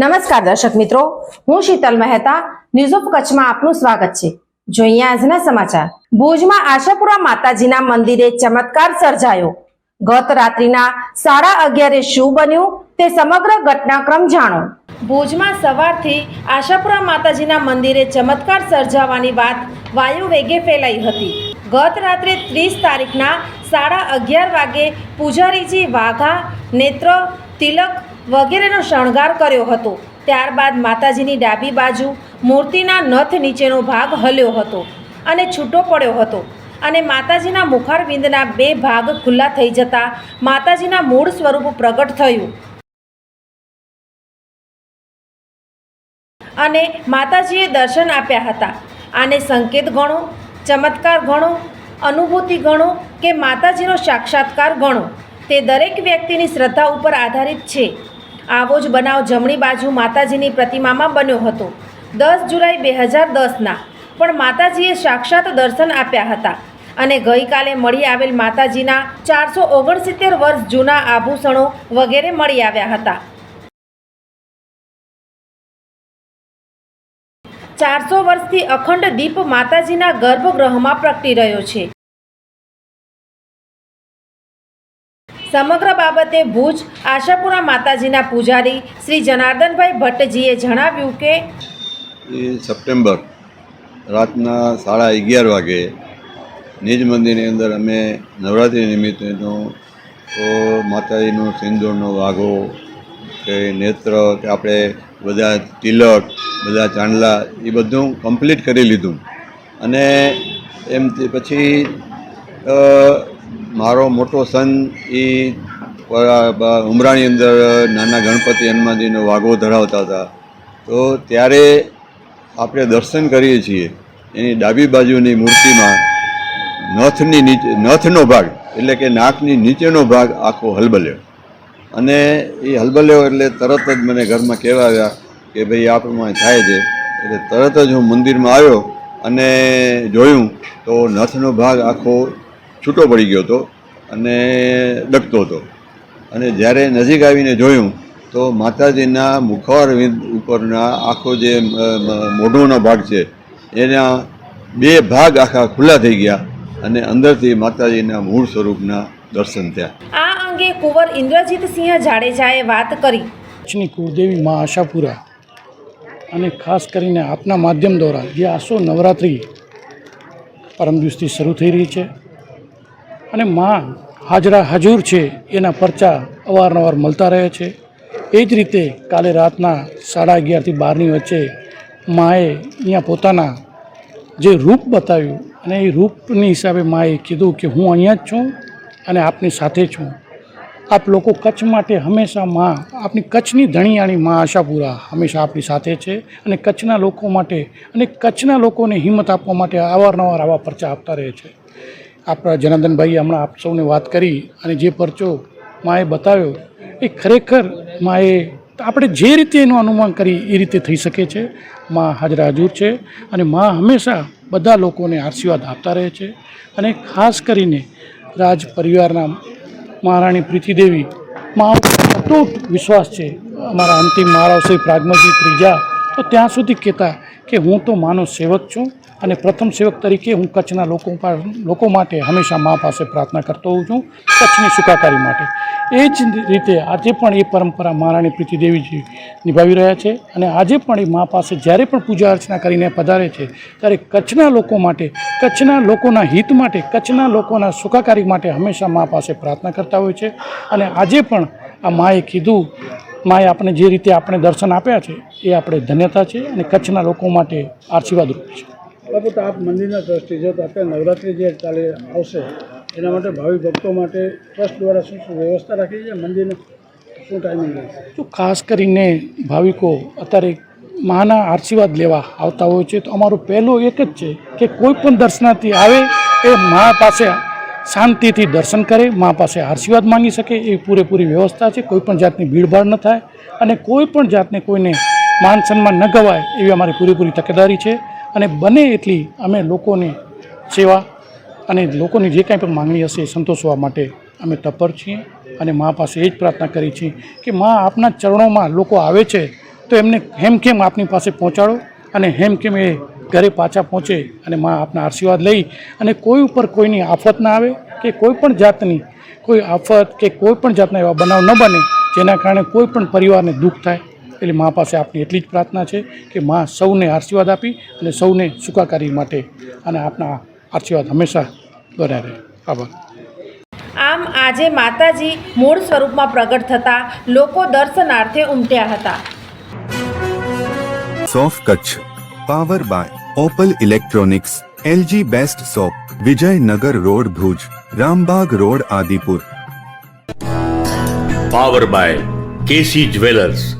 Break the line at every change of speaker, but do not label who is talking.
નમસ્કાર દર્શક મિત્રો, હું શીતલ મહેતા ન્યૂઝ ઓફ કચ્છમાં આપનું સ્વાગત છે. જોઈએ આજના સમાચાર. ભુજમાં આશાપુરા માતાજીના મંદિરે ચમત્કાર સર્જાયો. ગત રાત્રિના સાડા અગિયારે શું બન્યું તે સમગ્ર ઘટનાક્રમ જાણો. ભુજમાં સવારથી આશાપુરા માતાજીના મંદિરે ચમત્કાર સર્જાવાની વાત વાયુ વેગે ફેલાઈ હતી. ગત રાત્રે ત્રીસ તારીખના સાડા અગિયાર વાગે પૂજારીજી વાઘા, નેત્ર, તિલક વગેરેનો શણગાર કર્યો હતો. ત્યારબાદ માતાજીની ડાબી બાજુ મૂર્તિના નથ નીચેનો ભાગ હલ્યો હતો અને છૂટો પડ્યો હતો અને માતાજીના મુખારવિંદના બે ભાગ ખુલ્લા થઈ જતા માતાજીના મૂળ સ્વરૂપ પ્રગટ થયું. અને માતાજીએ દર્શન આપ્યા હતા. આને સંકેત ગણો, ચમત્કાર ગણો, અનુભૂતિ ગણો કે માતાજીનો સાક્ષાત્કાર ગણો. તે દરેક વ્યક્તિની શ્રદ્ધા ઉપર આધારિત છે. આવો જ બનાવ જમણી બાજુ માતાજીની પ્રતિમામાં બન્યો હતો. દસ જુલાઈ બે હજાર દસના, પણ માતાજીએ સાક્ષાત દર્શન આપ્યા હતા અને ગઈકાલે મળી આવેલ માતાજીના ચારસો ઓગણસિત્તેર વર્ષ જૂના આભૂષણો વગેરે મળી આવ્યા હતા. ચારસો વર્ષથી અખંડ દીપ માતાજીના ગર્ભગૃહમાં પ્રગટી રહ્યો છે. સમગ્ર બાબતે ભુજ આશાપુરા માતાજીના પૂજારી શ્રી જનાર્દનભાઈ ભટ્ટજીએ જણાવ્યું કે
સપ્ટેમ્બર રાતના સાડા અગિયાર વાગે નિજ મંદિરની અંદર અમે નવરાત્રિ નિમિત્તેનો તો માતાજીનો સિંદૂરનો વાઘો કે નેત્ર કે આપણે બધા તિલક, બધા ચાંદલા એ બધું કમ્પ્લીટ કરી લીધું. અને એમ પછી મારો મોટો સન એ ઉમરાની અંદર નાના ગણપતિ હનુમાનજીનો વાઘો ધરાવતા હતા. તો ત્યારે આપણે દર્શન કરીએ છીએ. એની ડાબી બાજુની મૂર્તિમાં નથની નીચે, નથનો ભાગ, એટલે કે નાકની નીચેનો ભાગ આખો હલબલ્યો. અને એ હલબલ્યો એટલે તરત જ મને ઘરમાં કહેવા આવ્યા કે ભાઈ આ પ્રમાણે થાય છે. એટલે તરત જ હું મંદિરમાં આવ્યો અને જોયું તો નથનો ભાગ આખો છૂટો પડી ગયો હતો અને ડકતો હતો. અને જ્યારે નજીક આવીને જોયું તો માતાજીના મુખવાર ઉપરના આખો જે મોઢોનો ભાગ છે એના બે ભાગ આખા ખુલ્લા થઈ ગયા અને અંદરથી માતાજીના મૂળ સ્વરૂપના દર્શન થયા.
આ અંગે કુંવર ઇન્દ્રજીતસિંહ જાડેજાએ વાત કરી.
કચ્છની કુળદેવી મા આશાપુરા અને ખાસ કરીને આપના માધ્યમ દ્વારા જે આસો નવરાત્રિ પરમ દિવસથી શરૂ થઈ રહી છે અને મા હાજરા હાજુર છે, એના પરચા અવારનવાર મળતા રહે છે. એ જ રીતે કાલે રાતના સાડા અગિયારથી બારની વચ્ચે માએ અહીંયા પોતાના જે રૂપ બતાવ્યું અને એ રૂપની હિસાબે માએ કીધું કે હું અહીંયા જ છું અને આપની સાથે છું. આપ લોકો કચ્છ માટે હંમેશા માં, આપની કચ્છની ધણીયાણી માં આશાપુરા હંમેશા આપણી સાથે છે અને કચ્છના લોકો માટે અને કચ્છના લોકોને હિંમત આપવા માટે અવારનવાર આવા પરચા આપતા રહે છે. આપણા જનાર્દનભાઈએ હમણાં આપ સૌને વાત કરી અને જે પરચો માએ બતાવ્યો, એ ખરેખર માએ આપણે જે રીતે એનું અનુમાન કરી એ રીતે થઈ શકે છે. માં હાજર હાજુર છે અને માં હંમેશા બધા લોકોને આશીર્વાદ આપતા રહે છે અને ખાસ કરીને રાજ પરિવારના મહારાણી પ્રીતિદેવી, માં અતૂટ વિશ્વાસ છે. અમારા અંતિમ મહારાવ શ્રી પ્રાગમજી ત્રીજા તો ત્યાં સુધી કહેતા કે હું તો માનો સેવક છું. અને પ્રથમ સેવક તરીકે હું કચ્છના લોકો લોકો માટે હંમેશા મા પાસે પ્રાર્થના કરતો હોઉં છું, કચ્છની સુખાકારી માટે. એ જ રીતે આજે પણ એ પરંપરા મહારાણી પ્રીતિદેવીજી નિભાવી રહ્યા છે અને આજે પણ એ મા પાસે જ્યારે પણ પૂજા અર્ચના કરીને પધારે છે, ત્યારે કચ્છના લોકો માટે, કચ્છના લોકોના હિત માટે, કચ્છના લોકોના સુખાકારી માટે હંમેશા મા પાસે પ્રાર્થના કરતા હોય છે. અને આજે પણ આ માએ કીધું, માએ આપણે જે રીતે આપણે દર્શન આપ્યા છે, એ આપણે ધન્યતા છે અને કચ્છના લોકો માટે આશીર્વાદરૂપ છે.
બાબત આપ મંદિરના ટ્રસ્ટી છો, તો અત્યારે નવરાત્રિ જે ચાલે આવશે, એના માટે ભાવિ ભક્તો માટે ટ્રસ્ટ દ્વારા શું શું વ્યવસ્થા રાખી છે, મંદિરને શું ટાઈમિંગ
તો ખાસ કરીને ભાવિકો અત્યારે માના આશીર્વાદ લેવા આવતા હોય છે, તો અમારું પહેલું એક જ છે કે કોઈ પણ દર્શનાર્થી આવે એ મા પાસે શાંતિથી દર્શન કરે, મા પાસે આશીર્વાદ માંગી શકે, એવી પૂરેપૂરી વ્યવસ્થા છે, કોઈ પણ જાતની ભીડભાડ ન થાય, અને કોઈ પણ જાતને કોઈને માન સન્માન ન ગવાય, એવી અમારી પૂરેપૂરી તકેદારી છે. અને બને એટલી અમે લોકોની સેવા અને લોકોની જે કાંઈ પણ માંગણી હશે એ સંતોષવા માટે અમે તત્પર છીએ અને મા પાસે એ જ પ્રાર્થના કરી છીએ કે મા આપના ચરણોમાં લોકો આવે છે તો એમને હેમખેમ આપની પાસે પહોંચાડો અને હેમખેમ એ ઘરે પાછા પહોંચે અને મા આપના આશીર્વાદ લઈ અને કોઈ ઉપર કોઈની આફત ના આવે કે કોઈ પણ જાતની કોઈ આફત કે કોઈ પણ જાતના એવા બનાવ ન બને જેના કારણે કોઈ પણ પરિવારને દુઃખ થાય એટલે મા પાસે આપની એટલી જ પ્રાર્થના છે કે મા સૌને આશીર્વાદ આપી અને સૌને સુખાકારી માટે અને આપના આશીર્વાદ હંમેશા બન્યા રહે. આભાર.
આમ આજે માતાજી મૂળ સ્વરૂપમાં પ્રગટ થતા લોકો દર્શનાર્થે ઉમટ્યા હતા.
સોફ Kutch power by Opal electronics LG best shop Vijaynagar road Bhuj Rambagh road Adipur.
Power by KC jewellers.